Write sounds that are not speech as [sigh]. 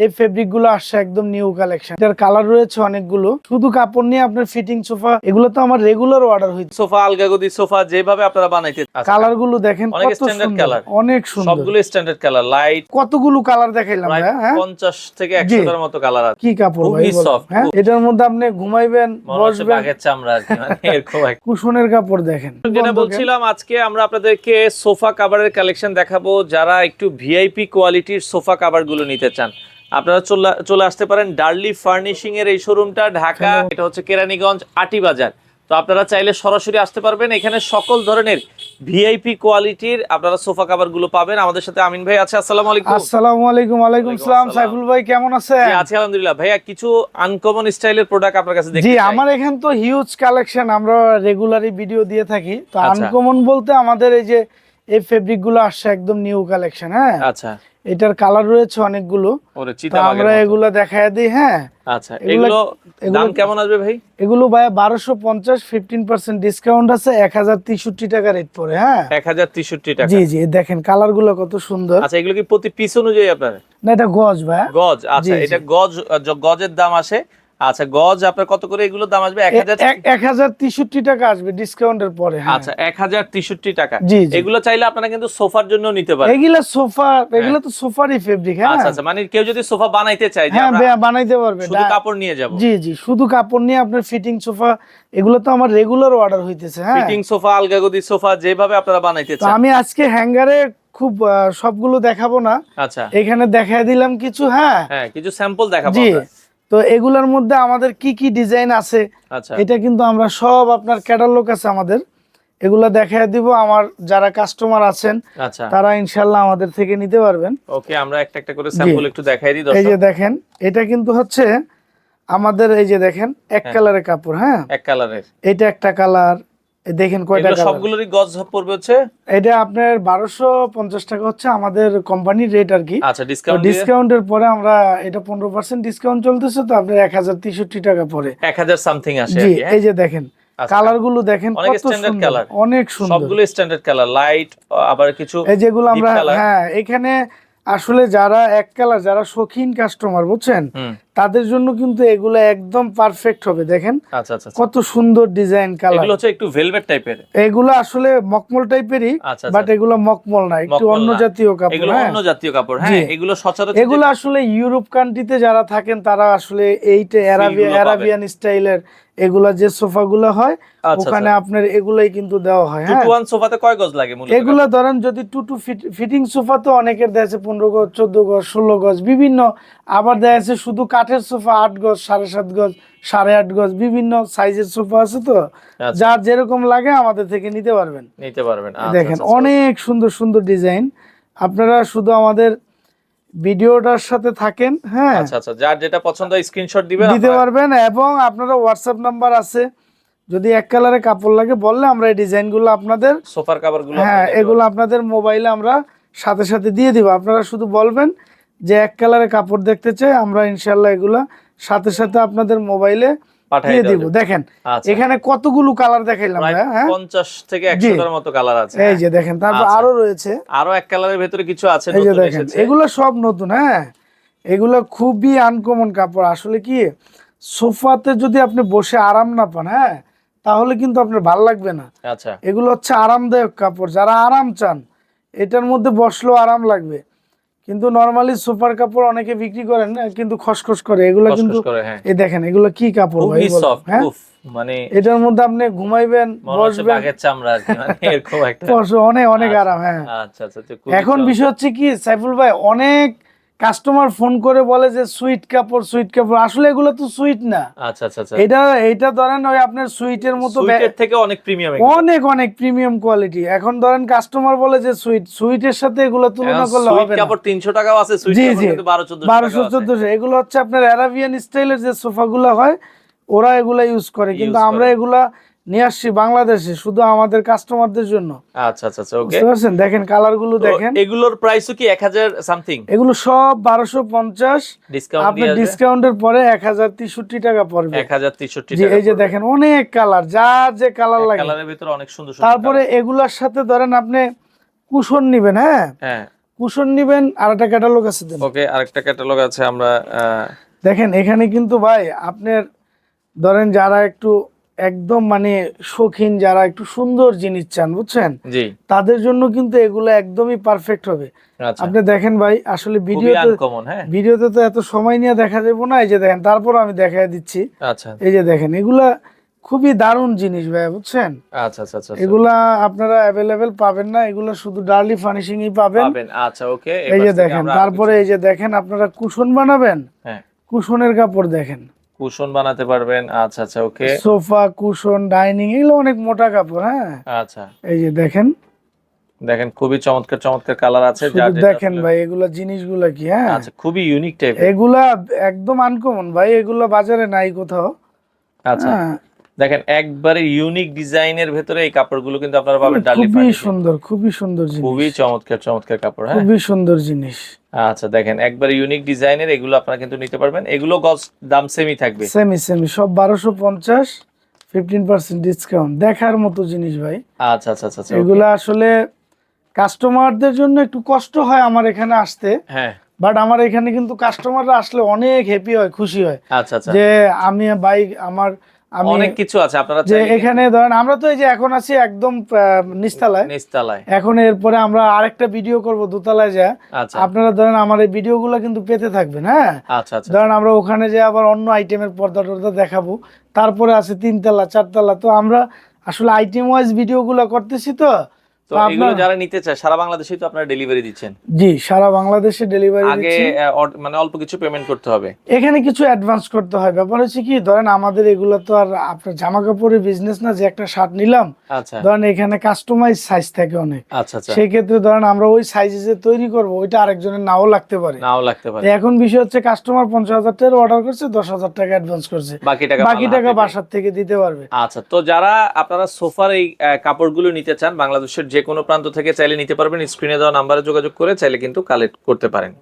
এই ফেব্রিকগুলো আসছে একদম নিউ কালেকশন এটার কালার রয়েছে অনেকগুলো। শুধু কাপড় নিয়ে আপনার ফিটিং সোফা এগুলো তো আমার রেগুলার অর্ডার হইছে সোফা আলগাগদি সোফা যেভাবে আপনারা বানাইতে কালারগুলো দেখেন অনেক সুন্দর colour। অনেক সুন্দর। সবগুলো স্ট্যান্ডার্ড কালার লাইট কতগুলো কালার দেখাইলাম হ্যাঁ? পঞ্চাশ থেকে জি। একশোটার মতো কালার আছে। কি কাপড় ভাই soft, হ্যাঁ? এটার মধ্যে আপনি ঘুমাইবেন বসবেন। বাঘের চামড়া আর কি মানে [laughs] এরকম কুশনের কাপড় দেখেন যেটা বলছিলাম আজকে আমরা আপনাদেরকে সোফা কাভারের কালেকশন দেখাবো। যারা একটু ভিআইপি কোয়ালিটির সোফা কাভারগুলো নিতে চান আপনারা চলে চলে আসতে পারেন ডার্লি ফার্নিশিং এর এই শোরুমটা ঢাকা এটা হচ্ছে কেরানীগঞ্জ আটি বাজার তো আপনারা চাইলে সরাসরি আসতে পারবেন এখানে সকল ধরনের ভিআইপি কোয়ালিটির আপনারা সোফা কাভারগুলো পাবেন। আমাদের সাথে আমিন ভাই আছে আসসালামু আলাইকুম। আসসালামু আলাইকুম ওয়ালাইকুম সালাম। আসসালাম। সাইফুল ভাই কেমন আছেন? জি আছি আলহামদুলিল্লাহ। ভাইয়া কিছু আনকমন স্টাইলের প্রোডাক্ট আপনার কাছে দেখতে জি আমার এখান তো হিউজ কালেকশন আমরা রেগুলারই ভিডিও দিয়ে থাকি। তো আচ্ছা। আনকমন বলতে আমাদের এই যে এই ফেব্রিকগুলো আসছে একদম নিউ কালেকশন হ্যাঁ? আচ্ছা। এটার কালার রয়েছে অনেকগুলো। আমরা এগুলো দেখায় দিই হ্যাঁ? আচ্ছা এগুলো- দাম কেমন আসবে ভাই? এগুলো ভাই বারোশো পঞ্চাশ ফিফটিন পার্সেন্ট ডিসকাউন্ট আছে এক হাজার তেষট্টি টাকা রেট পড়ে হ্যাঁ? এক হাজার তেষট্টি টাকা। জি জি দেখেন কালারগুলো কত সুন্দর। আচ্ছা এগুলো কি প্রতি পিস অনুযায়ী আপনার? না এটা গজ ভাই গজ আচ্ছা। এটা গজ গজের দাম আসে আচ্ছা গজ আপনার কত করে এগুলো দাম আসবে? এক হাজার এক হাজার তেষট্টি টাকা আসবে ডিসকাউন্টের পরে হ্যাঁ। আচ্ছা এক হাজার তেষট্টি টাকা। জি। এগুলো চাইলে আপনারা কিন্তু সোফার জন্য নিতে পারেন। এগুলা সোফা এগুলো তো সোফারই ফেব্রিক হ্যাঁ। আচ্ছা আচ্ছা মানে কেউ যদি সোফা বানাইতে চায় হ্যাঁ বানাইতে পারবে। শুধু কাপড় নিয়ে যাব। জি জি শুধু কাপড় নিয়ে আপনার ফিটিং সোফা এগুলো তো আমার রেগুলার অর্ডার হইতেছে হ্যাঁ। ফিটিং সোফা আলগাগদি সোফা যেভাবে আপনারা বানাইতে চান। আমি আজকে হ্যাঙ্গারে খুব সবগুলো দেখাবো না। আচ্ছা। এখানে দেখায় দিলাম কিছু হ্যাঁ। হ্যাঁ কিছু স্যাম্পল দেখাবো আমরা। তো এগুলার মধ্যে আমাদের কি কি ডিজাইন আছে আচ্ছা। এটা কিন্তু আমরা সব আপনার ক্যাটালগ আছে আমাদের। এগুলা দেখায় দিব আমার যারা কাস্টমার আছেন আচ্ছা। তারা ইনশাল্লাহ আমাদের থেকে নিতে পারবেন। ওকে আমরা একটা একটা করে স্যাম্পল একটু দেখাই দিই এই যে দেখেন এটা কিন্তু হচ্ছে আমাদের এই যে দেখেন এক হ্যাঁ। কালারের কাপড় হ্যাঁ। এক কালারের এটা একটা কালার দেখেন কয়টা কালার সবগুলোরই গজ পড়বে হচ্ছে? এটা আপনার বারোশো পঞ্চাশ টাকা হচ্ছে আমাদের কোম্পানির রেট আর কি। আচ্ছা ডিসকাউন্ট ডিসকাউন্টের পরে আমরা এটা পনেরো পার্সেন্ট ডিসকাউন্ট চলতেছে তো আপনার এক হাজার তেষট্টি টাকা পরে এক হাজার সামথিং আসে জি হ্যাঁ? এই যে দেখেন আচ্ছা। কালারগুলো দেখেন অনেক standard সুন্দর অনেক সুন্দর। সবগুলো স্ট্যান্ডার্ড কালার লাইট আবার কিছু এই যেগুলো আমরা হ্যাঁ এখানে আসলে যারা এক কালার যারা শৌখিন কাস্টমার বুঝছেন? তাদের জন্য কিন্তু এগুলো একদম পারফেক্ট হবে দেখেন? আচ্ছা আচ্ছা আচ্ছা। কত সুন্দর ডিজাইন কালার এগুলো হচ্ছে একটু ভেলভেট টাইপের এগুলো আসলে মকমল টাইপেরই বাট এগুলো মকমল না একটু অন্য জাতীয় কাপড় এগুলো হ্যাঁ? অন্য জাতীয় কাপড় হ্যাঁ এগুলো সচরাচর এগুলো আসলে ইউরোপ কান্ট্রিতে যারা থাকেন তারা আসলে এইটা অ্যারাবিয়া অ্যারাবিয়ান স্টাইলের এগুলা যে সোফাগুলো হয় আচ্ছা ওখানে আপনার এগুলাই কিন্তু দেওয়া হয় হ্যাঁ? টু ওয়ান সোফাতে কয় গজ লাগে মূলত? এগুলো ধরেন যদি টু টু ফিটিং সোফা তো অনেকের দেয় আছে পনেরো গজ চোদ্দ গজ ষোলো গজ বিভিন্ন আবার দেয় আছে শুধু কাঠের সোফা আট গজ সাড়ে সাত গজ সাড়ে আট গজ বিভিন্ন সাইজের সোফা আছে তো? আচ্ছা, যার যেরকম লাগে আমাদের থেকে নিতে পারবেন। নিতে পারবেন। আচ্ছা, দেখেন আচ্ছা, আচ্ছা। অনেক সুন্দর সুন্দর ডিজাইন। আপনারা শুধু আমাদের ভিডিওটার সাথে থাকেন হ্যাঁ। আচ্ছা আচ্ছা যার যেটা পছন্দ স্ক্রিনশট দিবেন দিতে পারবেন এবং আপনারা হোয়াটসঅ্যাপ নাম্বার আছে। যদি এক কালারে কাপড় লাগে বললে আমরা এই ডিজাইনগুলো আপনাদের সোফার কাভারগুলো হ্যাঁ এগুলো আপনাদের মোবাইলে আমরা সাথে সাথে দিয়ে দিব। আপনারা শুধু বলবেন যে এক কালারে কাপড় দেখতে চাই আমরা ইনশাল্লাহ এগুলা সাথে সাথে আপনাদের মোবাইলে পাঠিয়ে দিব দেখেন আচ্ছা। এখানে কতগুলো কালার দেখাইলাম হ্যাঁ? 50 থেকে 100 টার মতো কালার আছে। এই যে দেখেন তারপর আচ্ছা। আরও রয়েছে। আরও এক কালারের ভেতরে কিছু আছে নতুন এসেছে। এগুলো সব নতুন হ্যাঁ? এগুলো খুবই আনকমন কাপড়। আসলে কি সোফাতে যদি আপনি বসে আরাম না পান হ্যাঁ? তাহলে কিন্তু আপনার ভালো লাগবে না। আচ্ছা। এগুলো হচ্ছে আরামদায়ক কাপড় যারা আরাম চান এটার মধ্যে বসলেও আরাম লাগবে। কিন্তু নরমালি সুপার কাপড় অনেকে বিক্রি করেন না কিন্তু খসখস করে। এগুলো কিন্তু হ্যাঁ। এই দেখেন এগুলো কি কাপড় ভাই হ্যাঁ? মানে এটার মধ্যে আপনি ঘুমাইবেন বসবেন। বাঘের চামড়া মানে এরকম একটা অনেক অনেক আচ্ছা, আরাম হ্যাঁ। আচ্ছা আচ্ছা, এখন বিষয় হচ্ছে কি সাইফুল ভাই অনেক কাস্টমার ফোন করে বলে যে সুইট কাপড় সুইট কাপড়। আসলে এগুলো তো সুইট না। আচ্ছা আচ্ছা আচ্ছা। এটা এটা ধরেন ওই আপনার সুইটের মতো সুইটের থেকে অনেক প্রিমিয়াম অনেক অনেক প্রিমিয়াম কোয়ালিটি এখন ধরেন কাস্টমার বলে যে সুইট সুইটের সাথে এগুলো তুলনা করলে হবে না। কাপড় 300 টাকাও আছে সুইট। কিন্তু 12 1400 বারোশো চোদ্দশো। এগুলো হচ্ছে আপনার অ্যারাবিয়ান স্টাইলের যে সোফাগুলো হয় ওরা এগুলা ইউজ করে। কিন্তু আমরা এগুলা নিয়ে আসছি বাংলাদেশে শুধু আমাদের কাস্টমারদের জন্য। আচ্ছা আচ্ছা আচ্ছা ওকে বুঝতে দেখেন কালারগুলো দেখেন। এগুলোর প্রাইসও কি 1000 সামথিং এগুলো সব বারোশো পঞ্চাশ। ডিসকাউন্ট আপনার ডিসকাউন্টের পরে এক হাজার তেষট্টি টাকা পড়বে। 1063 জি টাকা এই যে দেখেন অনেক কালার যার যে কালার লাগে। কালারের ভিতরে অনেক সুন্দর সুন্দর তারপরে এগুলার সাথে ধরেন আপনি কুশন নিবেন হ্যাঁ? হ্যাঁ। কুশন নিবেন আর একটা ক্যাটালগ আছে ওকে আরেকটা ক্যাটালগ আছে আমরা দেখেন এখানে কিন্তু ভাই আপনার ধরেন যারা একটু একদম মানে শৌখিন যারা একটু সুন্দর জিনিস চান বুঝছেন? তাদের জন্য কিন্তু এগুলো একদমই পারফেক্ট হবে। আচ্ছা। আপনি দেখেন ভাই আসলে ভিডিওতে হ্যাঁ। ভিডিওতে তো এত সময় নিয়ে দেখা যাব না এই যে দেখেন তারপর আমি দেখাই দিচ্ছি। আচ্ছা। এই যে দেখেন এগুলা খুবই দারুণ জিনিস ভাই বুঝছেন? আচ্ছা আচ্ছা আচ্ছা এগুলা আপনারা অ্যাভেলেবেল পাবেন না এগুলো শুধু ডার্লি ফার্নিশিং ই পাবেন আচ্ছা ওকে এই যে দেখেন তারপরে এই যে দেখেন আপনারা কুশন বানাবেন? হ্যাঁ। কুশনের কাপড় দেখেন। কুশন বানাতে পারবেন। আচ্ছা আচ্ছা ওকে। সোফা কুশন ডাইনিং এগুলো অনেক মোটা কাপড় হ্যাঁ? আচ্ছা। এই যে দেখেন। দেখেন খুবই চমৎকার চমৎকার কালার আছে দেখেন ভাই এগুলা জিনিসগুলা কি হ্যাঁ? আচ্ছা খুবই ইউনিক টাইপ এগুলা একদম আনকমন ভাই এগুলা বাজারে নাই কোথাও। আচ্ছা। হ্যাঁ। দেখেন একবারে ইউনিক ডিজাইনের ভেতরে এই কাপড়গুলো কিন্তু আপনারা পাবেন ডালি খুবই সুন্দর খুবই সুন্দর জিনিস। খুবই চমৎকার চমৎকার কাপড় হ্যাঁ? খুবই সুন্দর জিনিস। আচ্ছা দেখেন একবারে ইউনিক ডিজাইনের এগুলো আপনারা কিন্তু নিতে পারবেন। এগুলো গজ দাম সেমই থাকবে। সেমি সেমি সব বারোশো পঞ্চাশ ফিফটিন পার্সেন্ট ডিসকাউন্ট দেখার মতো জিনিস ভাই। আচ্ছা আচ্ছা আচ্ছা আচ্ছা, এগুলো আসলে কাস্টমারদের জন্য একটু কষ্ট হয় আমার এখানে আসতে। হ্যাঁ। বাট আমার এখানে কিন্তু কাস্টমাররা আসলে অনেক হ্যাপি হয় খুশি হয়। আচ্ছা আচ্ছা। যে আমি বাইক আমার আমি অনেক কিছু আছে আপনারা যে এখানে ধরেন আমরা তো এই যে এখন আছি একদম নিস্তালায় নিচতলায়। এখন এরপরে আমরা আরেকটা ভিডিও করব দোতলায় যা। আচ্ছা। আপনারা ধরেন আমার এই ভিডিওগুলো কিন্তু পেতে থাকবেন হ্যাঁ? আচ্ছা আচ্ছা ধরেন আমরা ওখানে যে আবার অন্য আইটেমের পর্দা টর্দা দেখাবো। তারপরে আছে তিনতলা চারতলা। তো আমরা আসলে আইটেম ওয়াইজ ভিডিওগুলো করতেছি তো। তো এগুলো যারা নিতে চায় সারা বাংলাদেশেই তো আপনারা ডেলিভারি দিচ্ছেন। জি সারা বাংলাদেশে ডেলিভারি আগে মানে অল্প কিছু পেমেন্ট করতে হবে। এখানে কিছু অ্যাডভান্স করতে হয়। ব্যাপার হচ্ছে কি ধরেন আমাদের এগুলো তো আর আপনার জামা কাপড়ের বিজনেস না যে একটা শার্ট নিলাম আচ্ছা। ধরেন এখানে কাস্টমাইজ সাইজ থাকে অনেক। আচ্ছা আচ্ছা। সেই ক্ষেত্রে ধরেন আমরা ওই সাইজে যে তৈরি করব ওইটা আরেকজনের নাও লাগতে পারে। নাও লাগতে পারে। এখন বিষয় হচ্ছে কাস্টমার পঞ্চাশ হাজার টাকা অর্ডার করছে দশ হাজার টাকা অ্যাডভান্স করছে। বাকি টাকা বাকি টাকা বাসার থেকে দিতে পারবে। আচ্ছা তো যারা আপনারা সোফার এই কাপড়গুলো নিতে চান বাংলাদেশের যে কোনো প্রান্ত থেকে চাইলে নিতে পারবেন। স্ক্রিনে দেওয়া নাম্বারে যোগাযোগ করে চাইলে কিন্তু কালেক্ট করতে পারেন।